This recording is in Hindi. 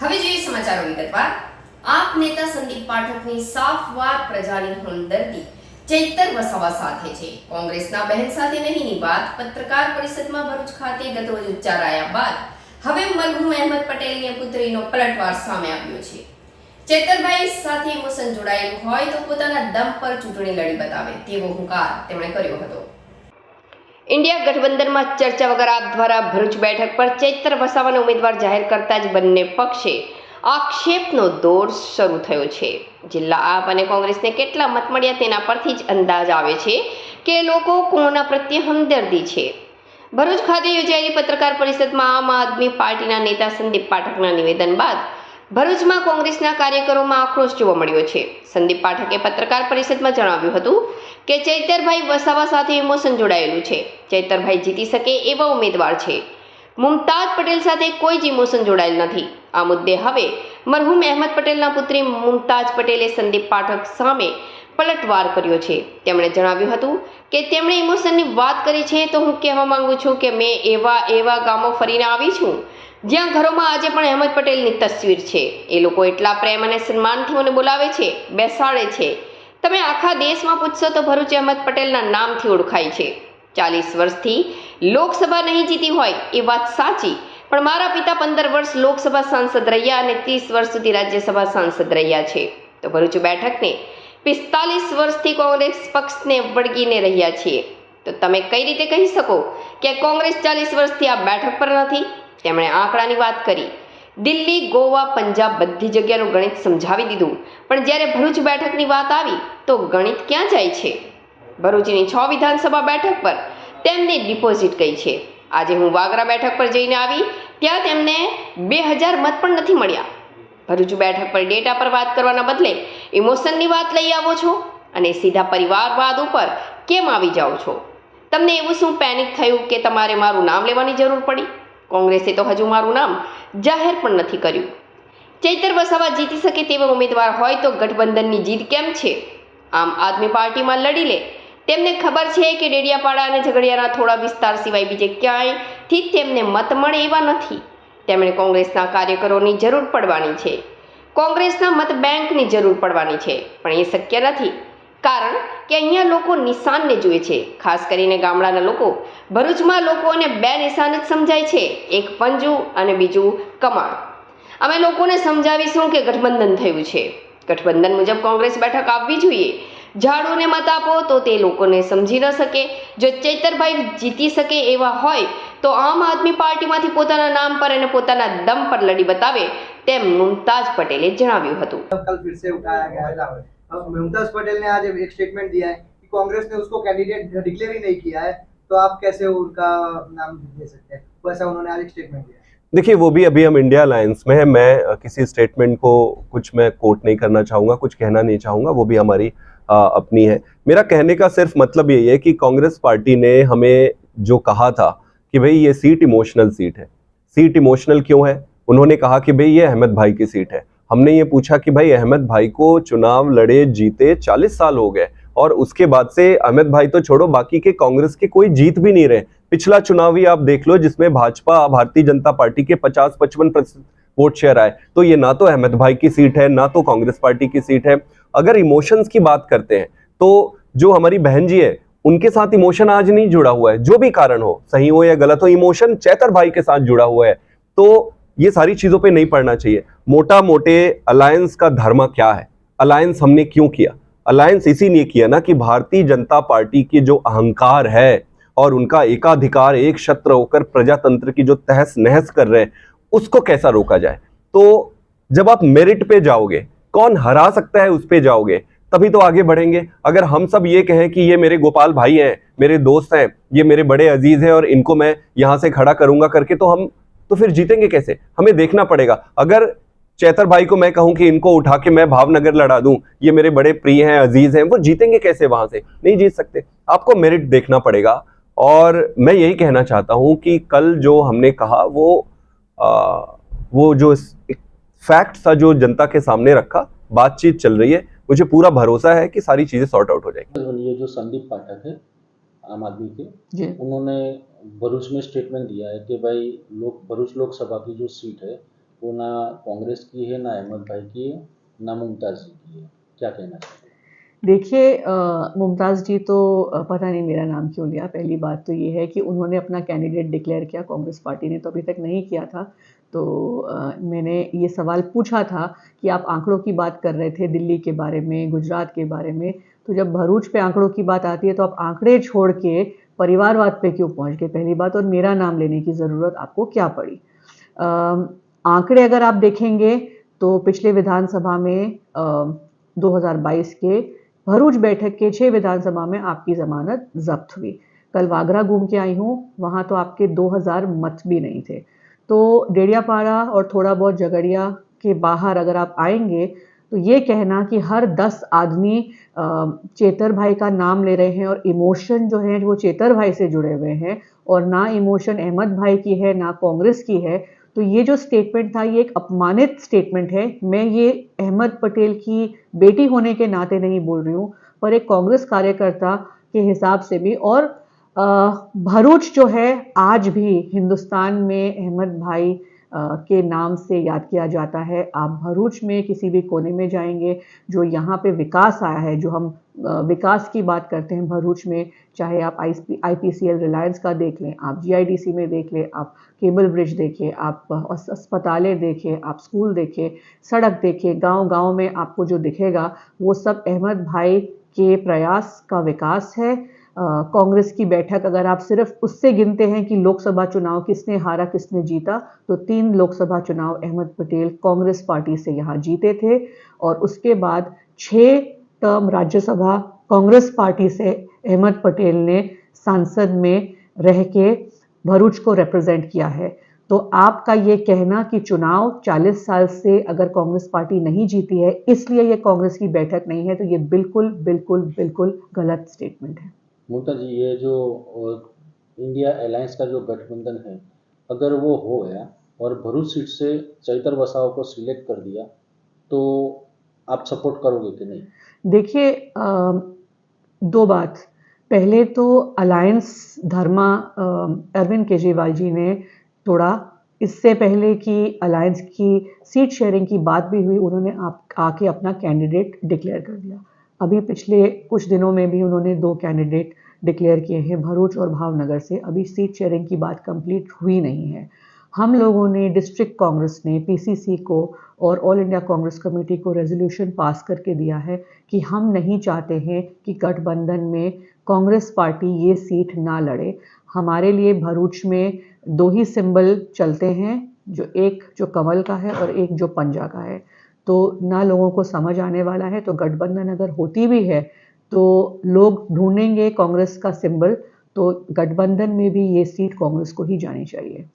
હવે જોઈએ સમાચારો વિગતવાર આપ નેતા સંદીપ પાઠકની સાફ વાત પ્રજાની હમદર્દી ચૈતર વસાવા સાથે છે. કોંગ્રેસના બહેન સાથે નહીંની વાત, પત્રકાર પરિષદમાં ભરૂચ ખાતે ગતરોજ ઉચ્ચારાયા બાદ હવે મરહુમ અહેમદ પટેલની પુત્રીનો પલટવાર સામે આવ્યો છે. ચેતરભાઈ સાથે ઇમોશન જોડાયેલું હોય તો પોતાના દમ પર ચૂંટણી લડી બતાવે તેવો હુંકાર તેમણે કર્યો હતો. ઇન્ડિયા ગઠબંધનમાં ચર્ચા વગર આપ દ્વારા ભરૂચ બેઠક પર ચૈત્ર વસાવાને ઉમેદવાર જાહેર કરતા જ બંને પક્ષે આક્ષેપનો દોર શરૂ થયો છે. જિલ્લા આપ અને કોંગ્રેસને કેટલા મત મળ્યા તેના પરથી જ અંદાજ આવે છે કે લોકો કોના પ્રત્યે હમદર્દી છે. ભરૂચ ખાતે યોજાયેલી પત્રકાર પરિષદમાં આમ આદમી પાર્ટીના નેતા સંદીપ પાઠકના નિવેદન બાદ ભરૂચમાં કોંગ્રેસના કાર્યકરોમાં આક્રોશ જોવા મળ્યો છે. સંદીપ પાઠકે પત્રકાર પરિષદમાં જણાવ્યું હતું કે ચૈતરભાઈ વસાવા સાથે ઇમોશન જોડાયેલું છે. ચૈતરભાઈ જીતી શકે એવા ઉમેદવાર છે. મુમતાજ પટેલ સાથે કોઈ જ ઇમોશન જોડાયેલ નથી. આ મુદ્દે હવે મરહુમ અહેમદ પટેલના પુત્રી મુમતાજ પટેલે સંદીપ પાઠક સામે પલટવાર કર્યો છે. તેમણે જણાવ્યું હતું કે તેમણે ઇમોશનની વાત કરી છે તો હું કહેવા માંગુ છું કે મેં એવા એવા ગામો ફરીને આવી છું જ્યાં ઘરોમાં આજે પણ અહેમદ પટેલની તસવીર છે. એ લોકો એટલા પ્રેમ અને સન્માનથી મને બોલાવે છે, બેસાડે છે. તમે આખા દેશમાં પૂછશો તો ભરૂચ અહેમદ પટેલના નામથી ઓળખાય છે. ચાલીસ વર્ષથી લોકસભા નહીં જીતી હોય એ વાત સાચી, પણ મારા પિતા પંદર વર્ષ લોકસભા સાંસદ રહ્યા અને ત્રીસ વર્ષ સુધી રાજ્યસભા સાંસદ રહ્યા છે. તો ભરૂચ બેઠકને પિસ્તાલીસ વર્ષથી કોંગ્રેસ પક્ષને વળગીને રહ્યા છીએ. તો તમે કઈ રીતે કહી શકો કે કોંગ્રેસ ચાલીસ વર્ષથી આ બેઠક પર નથી? તેમણે આંકડાની વાત કરી. દિલ્હી, ગોવા, પંજાબ બધી જગ્યાનું ગણિત સમજાવી દીધું. પણ જ્યારે ભરૂચ બેઠકની વાત આવી, તો ગણિત ક્યાં જાય છે? ભરૂચની છ વિધાનસભા બેઠક પર તેમને ડિપોઝિટ ગઈ છે. આજે હું વાગરા બેઠક પર જઈને આવી, ત્યાં તેમને બે હજાર મત પણ નથી મળ્યા. ભરૂચ બેઠક પર ડેટા પર વાત કરવાના બદલે ઇમોશનની વાત લઈ આવો છો અને સીધા પરિવારવાદ ઉપર કેમ આવી જાઓ છો? તમને એવું શું પેનિક થયું કે તમારે મારું નામ લેવાની જરૂર પડી? કોંગ્રેસે તો હજુ મારું નામ જાહેર પણ નથી કર્યું. ચૈતર વસાવા જીતી શકે તેવા ઉમેદવાર હોય તો ગઠબંધનની જીત કેમ છે? આમ આદમી પાર્ટીમાં લડી લે. તેમને ખબર છે કે ડેડિયાપાડા અને ઝઘડિયાના થોડા વિસ્તાર સિવાય બીજે ક્યાંયથી તેમને મત મળે એવા નથી. તેમણે કોંગ્રેસના કાર્યકરોની જરૂર પડવાની છે. કોંગ્રેસના મત બેંકની જરૂર પડવાની છે, પણ એ શક્ય નથી. કારણ કે અહીંયા લોકો નિશાનને જુએ છે. ખાસ કરીને ગામડાના લોકો. ભરૂચમાં લોકોને બે નિશાન જ સમજાય છે. એક પંજુ અને બીજું કમાણ અમે લોકોને સમજાવીશું કે ગઠબંધન થયું છે. ગઠબંધન મુજબ કોંગ્રેસ બેઠક આપવી જોઈએ. ઝાડુને મત આપો તો તે લોકોને સમજી ન શકે. જો ચૈતરભાઈ જીતી શકે એવા હોય, તો આમ આદમી પાર્ટીમાંથી પોતાના નામ પર અને પોતાના દમ પર લડી બતાવે તેમ મુમતાજ પટેલે જણાવ્યું હતું. अब मुमताज़ पटेल ने आज एक स्टेटमेंट दिया है कि कांग्रेस ने उसको कैंडिडेट डिक्लेयर ही नहीं किया है तो आप कैसे उनका नाम दे सकते हैं? वैसा उन्होंने आज एक स्टेटमेंट दिया देखिए वो भी अभी हम इंडिया अलायंस में है। मैं किसी स्टेटमेंट को कुछ मैं कोट नहीं करना चाहूँगा कुछ कहना नहीं चाहूँगा वो भी हमारी अ, अपनी है। मेरा कहने का सिर्फ़ मतलब यही है कि कांग्रेस पार्टी ने हमें जो कहा था कि भाई ये सीट इमोशनल सीट है। सीट इमोशनल क्यों है? उन्होंने कहा कि भाई ये अहमद भाई की सीट है। हमने ये पूछा कि भाई अहमद भाई को चुनाव लड़े, जीते चालीस साल हो गए और उसके बाद से अहमद भाई तो छोड़ो, बाकी के कांग्रेस के कोई जीत भी नहीं रहे। पिछला चुनाव ही आप देख लो जिसमें भाजपा, भारतीय जनता पार्टी के 50-55 प्रतिशत वोट शेयर आए। तो ये ना तो अहमद भाई की सीट है, ना तो कांग्रेस पार्टी की सीट है। अगर इमोशंस की बात करते हैं तो जो हमारी बहन जी है, उनके साथ इमोशन आज नहीं जुड़ा हुआ है। जो भी कारण हो, सही हो या गलत हो, इमोशन चैतर भाई के साथ जुड़ा हुआ है। तो ये सारी चीज़ों पे नहीं पड़ना चाहिए। मोटा मोटे अलायंस का धर्म क्या है? अलायंस हमने क्यों किया? अलायंस इसीलिए किया ना कि भारतीय जनता पार्टी की जो अहंकार है और उनका एकाधिकार, एक छत्र होकर प्रजातंत्र की जो तहस नहस कर रहे हैं, उसको कैसा रोका जाए? तो जब आप मेरिट पे जाओगे, कौन हरा सकता है उस पे जाओगे? तभी तो आगे बढ़ेंगे। अगर हम सब ये कहें कि ये मेरे गोपाल भाई हैं, मेरे दोस्त हैं, ये मेरे बड़े अज़ीज़ हैं और इनको मैं यहाँ से खड़ा करूँगा करके तो हम तो फिर जीतेंगे कैसे? हमें देखना पड़ेगा। अगर चैतर भाई को मैं कहूँ कि इनको उठा के मैं भावनगर लड़ा दूँ ये मेरे बड़े प्रिय हैं अज़ीज़ हैं वो जीतेंगे कैसे वहाँ से? नहीं जीत सकते। आपको मेरिट देखना पड़ेगा और मैं यही कहना चाहता हूँ कि कल जो हमने कहा वो आ, वो जो फैक्ट था जो जनता के सामने रखा बातचीत चल रही है मुझे पूरा भरोसा है कि सारी चीज़ें सॉर्ट आउट हो जाएगी। ये जो संदीप पाठक है आम आदमी के उन्होंने भरूच में स्टेटमेंट दिया है कि भाई लोक भरूच लोकसभा की जो सीट है वो ना कांग्रेस की है ना अहमद भाई की है ना मुमताज़ जी की है। क्या कहना चाहते हैं? देखिए मुमताज़ जी तो पता नहीं मेरा नाम क्यों लिया। पहली बात तो ये है कि उन्होंने अपना कैंडिडेट डिक्लेयर किया कांग्रेस पार्टी ने तो अभी तक नहीं किया था। तो अ, मैंने ये सवाल पूछा था कि आप आंकड़ों की बात कर रहे थे दिल्ली के बारे में गुजरात के बारे में तो जब भरूच पे आंकड़ों की बात आती है तो आप आंकड़े छोड़ के परिवारवाद पे क्यों पहुँच गए? पहली बात और मेरा नाम लेने की ज़रूरत आपको क्या पड़ी? आंकड़े अगर आप देखेंगे तो पिछले विधानसभा में अ, 2022 के भरूच बैठक के छः विधानसभा में आपकी जमानत जब्त हुई। कल वागरा घूम के आई हूँ वहाँ तो आपके 2000 मत भी नहीं थे। तो डेडियापाड़ा और थोड़ा बहुत झगड़िया के बाहर अगर आप आएँगे तो ये कहना कि हर 10 आदमी चेतर भाई का नाम ले रहे हैं और इमोशन जो है, वो चेतर भाई से जुड़े हुए हैं और ना इमोशन अहमद भाई की है, ना कांग्रेस की है। तो ये जो स्टेटमेंट था, ये एक अपमानित स्टेटमेंट है। मैं ये अहमद पटेल की बेटी होने के नाते नहीं बोल रही हूँ, पर एक कांग्रेस कार्यकर्ता के हिसाब से भी और भरूच जो है, आज भी हिंदुस्तान में अहमद भाई के नाम से याद किया जाता है। आप भरूच में किसी भी कोने में जाएँगे, जो यहाँ पे विकास आया है, जो हम विकास की बात करते हैं भरूच में, चाहे आप I I P C L Reliance का देख लें, आप जी आई डी सी में देख लें, आप केबल ब्रिज देखें, आप अस्पतालें देखें, आप स्कूल देखें, सड़क देखें गाँव गाँव में आपको जो दिखेगा, वो सब अहमद भाई के प्रयास का विकास है। कांग्रेस की बैठक अगर आप सिर्फ़ उससे गिनते हैं कि लोकसभा चुनाव किसने हारा, किसने जीता तो तीन लोकसभा चुनाव अहमद पटेल कांग्रेस पार्टी से यहाँ जीते थे और उसके बाद छः टर्म राज्यसभा कांग्रेस पार्टी से अहमद पटेल ने सांसद में रह के भरूच को रिप्रेजेंट किया है। तो आपका ये कहना कि चुनाव 40 साल से अगर कांग्रेस पार्टी नहीं जीती है, इसलिए ये कांग्रेस की बैठक नहीं है तो ये बिल्कुल बिल्कुल बिल्कुल गलत स्टेटमेंट है। मुमताज़ जी, ये जो इंडिया अलायंस का जो गठबंधन है, अगर वो हो गया और भरूच सीट से चैतर वसाव को सिलेक्ट कर दिया तो आप सपोर्ट करोगे कि नहीं? देखिए दो बात। पहले तो अलायंस धर्मा अरविंद केजरीवाल जी ने तोड़ा। इससे पहले कि अलायंस की सीट शेयरिंग की बात भी हुई, उन्होंने आप, आके अपना कैंडिडेट डिक्लेयर कर दिया। अभी पिछले कुछ दिनों में भी उन्होंने दो कैंडिडेट डिक्लेयर किए हैं, भरूच और भावनगर से। अभी सीट शेयरिंग की बात कंप्लीट हुई नहीं है। हम लोगों ने डिस्ट्रिक्ट कांग्रेस ने पीसीसी को और ऑल इंडिया कांग्रेस कमेटी को रेजोल्यूशन पास करके दिया है कि हम नहीं चाहते हैं कि गठबंधन में कांग्रेस पार्टी ये सीट ना लड़े। हमारे लिए भरूच में दो ही सिंबल चलते हैं, जो एक जो कमल का है और एक जो पंजा का है। तो ना लोगों को समझ आने वाला है तो गठबंधन अगर होती भी है तो लोग ढूंढेंगे कांग्रेस का सिंबल तो गठबंधन में भी ये सीट कांग्रेस को ही जानी चाहिए।